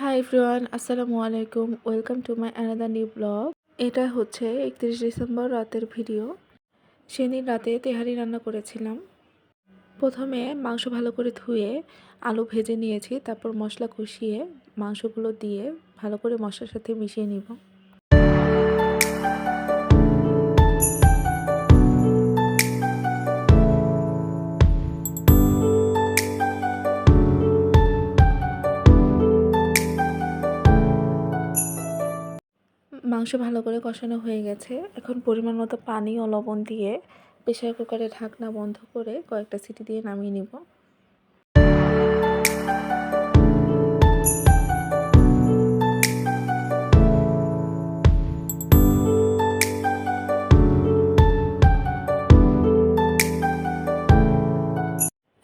High everyone আসসালামু আলাইকুম welcome to my another new blog এটা হচ্ছে একত্রিশ ডিসেম্বর রাতের ভিডিও সেদিন রাতে তেহারি রান্না করেছিলাম। প্রথমে মাংস ভালো করে ধুয়ে আলু ভেজে নিয়েছি, তারপর মশলা কষিয়ে মাংসগুলো দিয়ে ভালো করে মশলার সাথে মিশিয়ে নিব। মাংস ভালো করে কষানো হয়ে গেছে। এখন পরিমাণ মতো পানি ও লবণ দিয়ে প্রেশার কুকারে ঢাকনা বন্ধ করে কয়েকটা সিটি দিয়ে নামিয়ে নিব।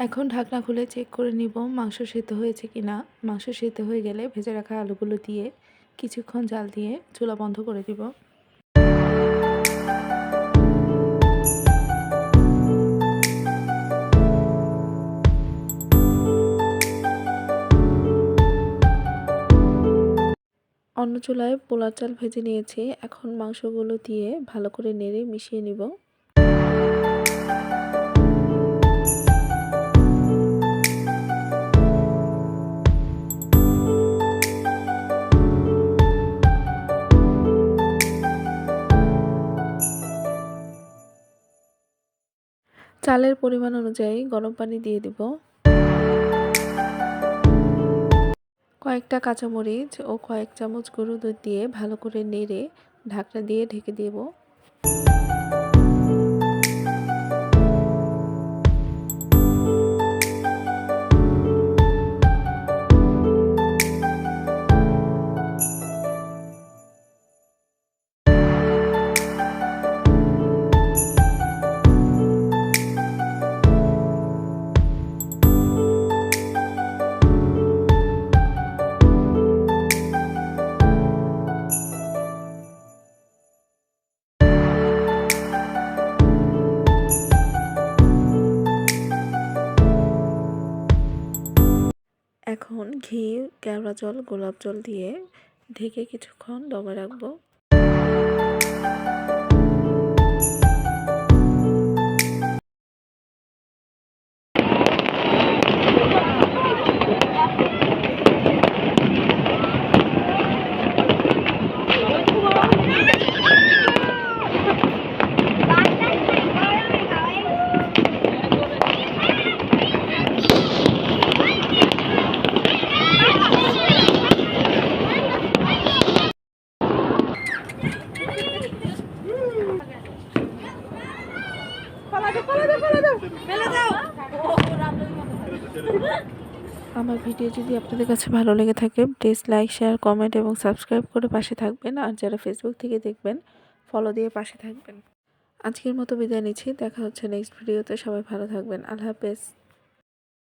এখন ঢাকনা খুলে চেক করে নিব মাংস সেদ্ধ হয়েছে কিনা। মাংস সেদ্ধ হয়ে গেলে ভেজে রাখা আলুগুলো দিয়ে কিছুক্ষণ জাল দিয়ে চুলা বন্ধ করে দিব। অন্য চুলায় পোলার চাল ভেজে নিয়েছি। এখন মাংসগুলো দিয়ে ভালো করে নেড়ে মিশিয়ে নিব। চালের পরিমাণ অনুযায়ী গরম পানি দিয়ে দিব। কয়েকটা কাঁচামরিচ ও কয়েক চামচ গরু দুধ দিয়ে ভালো করে নেড়ে ঢাকনা দিয়ে ঢেকে দেব। এখন ঘি কেওড়া জল গোলাপ জল দিয়ে ঢেকে কিছুক্ষণ দমে রাখব। আমার ভিডিও যদি আপনাদের কাছে ভালো লেগে থাকে প্লিজ লাইক শেয়ার কমেন্ট এবং সাবস্ক্রাইব করে পাশে থাকবেন। আর যারা ফেসবুক থেকে দেখবেন ফলো দিয়ে পাশে থাকবেন। আজকের মতো বিদায় নিচ্ছি। দেখা হচ্ছে নেক্সট ভিডিওতে সবাই ভালো থাকবেন। আল্লাহ হাফেজ।